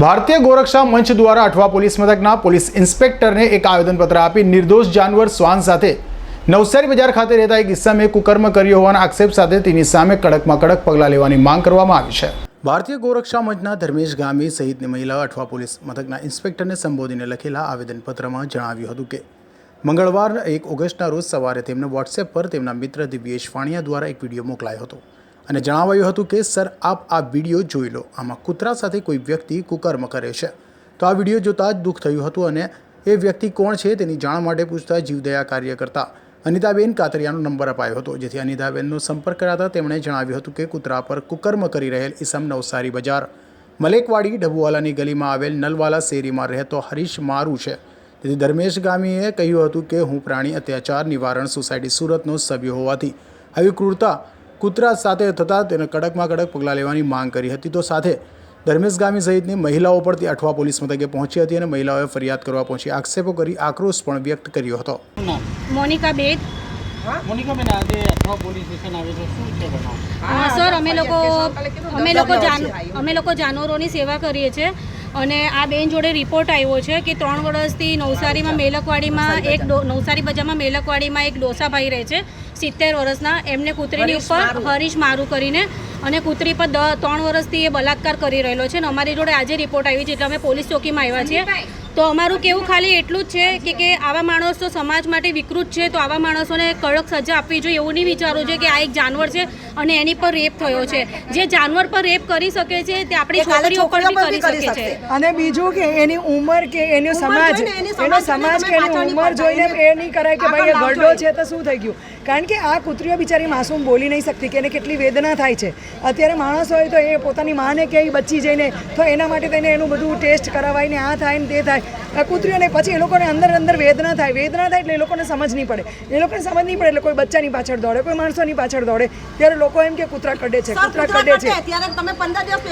ભારતીય ગોરક્ષા મંચ દ્વારા અઠવા પોલીસ મથકના પોલીસ ઇન્સ્પેક્ટરને એક આવેદનપત્ર આપી નિર્દોષ જાનવર શ્વાન સાથે નવસારી બજાર ખાતે રહેતા એક ઇસમે કુકર્મ કર્યો હોવાના આક્ષેપ સાથે તેની સામે કડકમાં કડક પગલાં લેવાની માંગ કરવામાં આવી છે. ભારતીય ગોરક્ષા મંચના ધર્મેશ ગામી સહિતની મહિલા અઠવા પોલીસ મથકના ઇન્સ્પેક્ટરને સંબોધીને લખેલા આવેદનપત્રમાં જણાવ્યું હતું કે, મંગળવાર એક ઓગસ્ટના રોજ સવારે તેમને વોટ્સએપ પર તેમના મિત્ર દિવ્યેશ વાણિયા દ્વારા એક વીડિયો મોકલાયો હતો. અને જણાવાયું હતું કે, સર, આપ આ વીડિયો જોઈ લો. આમાં કૂતરા સાથે કોઈ વ્યક્તિ કુકર્મ કરે છે. તો આ વીડિયો જોતાં જ દુઃખ થયું હતું અને એ વ્યક્તિ કોણ છે તેની જાણ માટે પૂછતા જીવદયા કાર્ય કરતા અનિતાબેન કાતરિયાનો નંબર અપાયો હતો, જેથી અનિતાબેનનો સંપર્ક કરાતા તેમણે જણાવ્યું હતું કે, કૂતરા પર કુકર્મ કરી રહેલ ઈસમ નવસારી બજાર. મલેકવાડી ડબુવાલાની ગલીમાં આવેલ નલવાલા શેરીમાં રહેતો હરીશ મારું છે. તેથી ધર્મેશ ગામીએ કહ્યું હતું કે, હું પ્રાણી અત્યાચાર નિવારણ સોસાયટી સુરતનો સભ્ય હોવાથી આવી ક્રૂરતા કૂતરા સાથે થતાં તેને કડકમાં કડક પગલાં લેવાની માંગ કરી હતી. તો સાથે ધર્મેશ ગામી સહિતની મહિલાઓ પણ તે અઠવા પોલીસ મથકે પહોંચી હતી અને મહિલાઓએ ફરિયાદ કરવા પહોંચી. આક્ષેપો કરી આક્રોશ પણ વ્યક્ત કર્યો હતો. મોનિકા બેદ મોનિકાબેન આજે અઠવા પોલીસ સ્ટેશન આવે છે. શું છે બનાવ? સર અમે લોકો અમે લોકો જાન અમે લોકો જાનવરોની સેવા કરીએ છીએ. અને આ બેન જોડે રિપોર્ટ આવ્યો છે કે ત્રણ વર્ષથી નવસારીમાં મેલકવાડીમાં એક નવસારી બજારમાં મેલકવાડીમાં એક ડોસાભાઈ રહે છે સિત્તેર વર્ષના. એમને કૂતરીની ઉપર હરીશ મારું કરીને અને કૂતરી પર ત્રણ વર્ષથી એ બલાત્કાર કરી રહેલો છે અને અમારી જોડે આજે રિપોર્ટ આવી છે. એટલે અમે પોલીસ ચોકીમાં આવ્યા છીએ. તો અમારું કેવું ખાલી એટલું જ છે કે કે આવા માણસો સમાજ માટે વિકૃત છે તો આવા માણસોને કડક સજા આપવી જોઈએ એવું નહીં વિચારવું જોઈએ કે આ એક જાનવર છે અને એની પર રેપ થયો છે. જે જાનવર પર રેપ કરી શકે છે તે આપણી છોકરીઓ પર બી કરી શકે છે. અને બીજું કે એની ઉંમર કે એનો સમાજ એનો સમાજ કે એની ઉંમર જોઈને એ નહીં કરાય કે ભાઈ એ ગરડો છે તો શું થઈ ગયું? કારણ કે આ કૂતરીઓ બિચારી માસૂમ બોલી નહીં શકતી કે એને કેટલી વેદના થાય છે. અત્યારે માણસ હોય તો એ પોતાની માને કે બચી જઈને તો એના માટે તેને એનું બધું ટેસ્ટ કરાવાય ને આ થાય ને તે થાય. આ કૂતરીઓને પછી એ લોકોને અંદર અંદર વેદના થાય. વેદના થાય એટલે એ લોકોને સમજ નહીં પડે. એ લોકોને સમજ નહીં પડે એટલે કોઈ બચ્ચાની પાછળ દોડે કોઈ માણસોની પાછળ દોડે. ત્યારે લોકો એમ કે કૂતરા કડે છે કૂતરા કડે છે.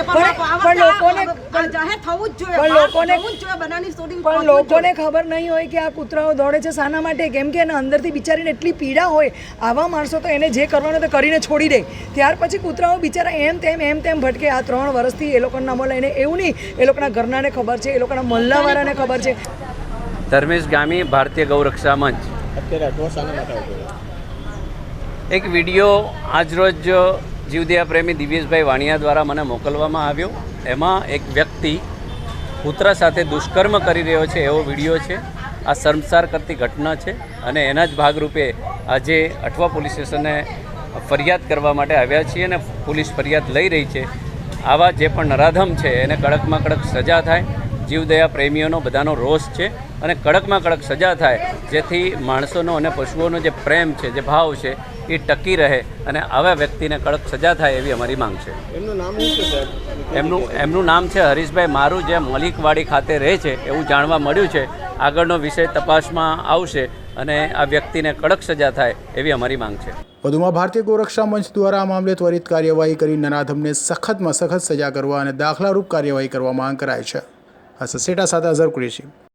પણ- આ પણ જાહેર થવું જ જોઈએ. પણ લોકોને- થવું જ જોઈએ બનાની પણ લોકોને ખબર નહીં હોય કે આ કૂતરાઓ દોડે છે શાના માટે કેમ કે એના અંદરથી બિચારીને એટલી પીડા હોય આવા માણસો તો એને જે કરવાનું તે કરીને છોડી દે. ત્યાર પછી કૂતરાઓ બિચારા એમ તેમ એમ તેમ ભટકે. આ ત્રણ વર્ષથી એ લોકોના નામો લઈને એવું નહીં. એ લોકોના ઘરનાને ખબર છે એ લોકોના મલ્લાવાળાને ખબર છે. ધર્મેશ ગામી ભારતીય ગૌરક્ષા મંચ. અત્યારે અઠવા શાના માટે એક વીડિયો આજરોજ જીવદયા પ્રેમી દિવ્યેશભાઈ વાણિયા દ્વારા મને મોકલવામાં આવ્યો. એમાં એક વ્યક્તિ કૂતરા સાથે દુષ્કર્મ કરી રહ્યો છે, એવો વીડિયો છે. આ શર્મસાર કરતી ઘટના છે અને એના જ ભાગરૂપે આજે અઠવા પોલીસ સ્ટેશને ફરિયાદ કરવા માટે આવ્યા છીએ અને પોલીસ ફરિયાદ લઈ રહી છે. આવા જે પણ નરાધમ છે, એને કડકમાં કડક સજા થાય જીવદયા પ્રેમીઓનો બધાનો રોષ છે અને કડકમાં કડક સજા થાય જેથી માણસોનો અને પશુઓનો જે પ્રેમ છે જે ભાવ છે એ ટકી રહે અને આવા વ્યક્તિને કડક સજા થાય એવી અમારી માંગ છે. એમનું નામ શું છે સાહેબ? એમનું એમનું નામ છે હરીશભાઈ મારું જે મલિકવાડી ખાતે રહે છે એવું જાણવા મળ્યું છે. આગળનો વિષય તપાસમાં આવશે અને આ વ્યક્તિને કડક સજા થાય એવી અમારી માંગ છે. વધુમાં ભારતીય ગોરક્ષા મંચ દ્વારા આ મામલે ત્વરિત કાર્યવાહી કરી નરાધમને સખતમાં સખત સજા કરવા અને દાખલારૂપ કાર્યવાહી કરવા માંગ કરાય છે. આ સસેટા સાથે અઝર કુરેશી.